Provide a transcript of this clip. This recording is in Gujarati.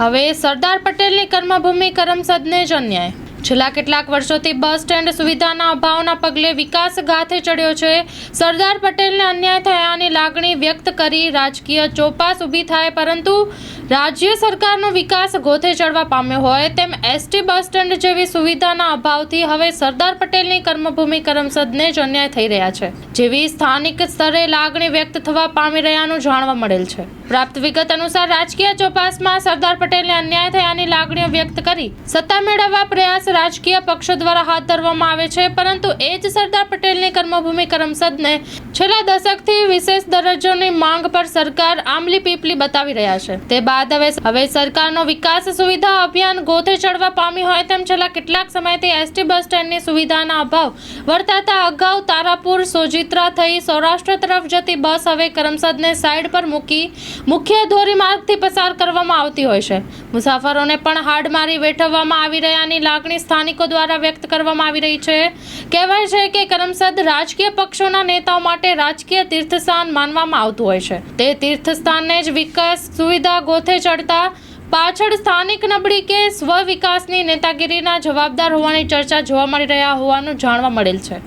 હવે સરદાર પટેલની કર્મભૂમિ કરમસદને જ અન્યાય. છેલ્લા કેટલાક વર્ષોથી બસ સ્ટેન્ડ સુવિધાના અભાવના પગલે વિકાસ ગાથે ચડ્યો છે. સરદાર પટેલને અન્યાય થયાની લાગણી વ્યક્ત કરી રાજકીય ચોપાસ ઊભી થાય, પરંતુ રાજ્ય સરકારનો વિકાસ ગોથે ચડવા પામ્યો હોય તેમ એસટી બસ સ્ટેન્ડ જેવી સુવિધાના અભાવથી હવે સરદાર પટેલની કર્મભૂમિ કરમસદને જ અન્યાય થઈ રહ્યા છે. જેવી સ્થાનિક સ્તરે લાગણી વ્યક્ત થવા પામી રહ્યાનું જાણવા મળેલ છે. પ્રાપ્ત વિગત અનુસાર રાજકીય ચોપાસમાં સરદાર પટેલને અન્યાય થયાની લાગણીઓ વ્યક્ત કરી સત્તા મેળવવા પ્રયાસ રાજકીય પક્ષો દ્વારા હાથ ધરવામાં આવે છે, પરંતુ એ જ સરદાર પટેલની કર્મભૂમિ કરમસદને છેલ્લા દશકથી વિશેષ દરજ્જોની માંગ પર સરકાર આમલી પીપલી બતાવી રહ્યા છે. તે બાદ હવે હવે સરકારનો વિકાસ સુવિધા અભિયાન ગોથે ચડવા પામી હોય તેમ છેલ્લા કેટલાક સમયથી એસટી બસ સ્ટેન્ડની સુવિધાના અભાવ વર્તાતા અગાઉ તારાપુર, સોજિત્રા થઈ સૌરાષ્ટ્ર તરફ જતી બસ હવે કરમસદને સાઈડ પર મૂકી મુખ્ય ધોરીમાર્ગથી પસાર કરવામાં આવતી હોય છે. મુસાફરોને પણ હાડ મારી વેઠવવામાં આવી રહ્યાની લાગણી સ્થાનિકો દ્વારા વ્યક્ત કરવામાં આવી રહી છે. કહેવાય છે કે કરમસદ રાજકીય પક્ષોના નેતાઓ માટે રાજકીય તીર્થસ્થાન માનવામાં આવતું હોય છે. તે તીર્થસ્થાનને જ વિકાસ સુવિધા ગોથે ચડતા પાછળ સ્થાનિક નબળી કે સ્વ વિકાસની નેતાગીરીના જવાબદાર હોવાની ચર્ચા જોવા મળી રહ્યા હોવાનું જાણવા મળેલ છે.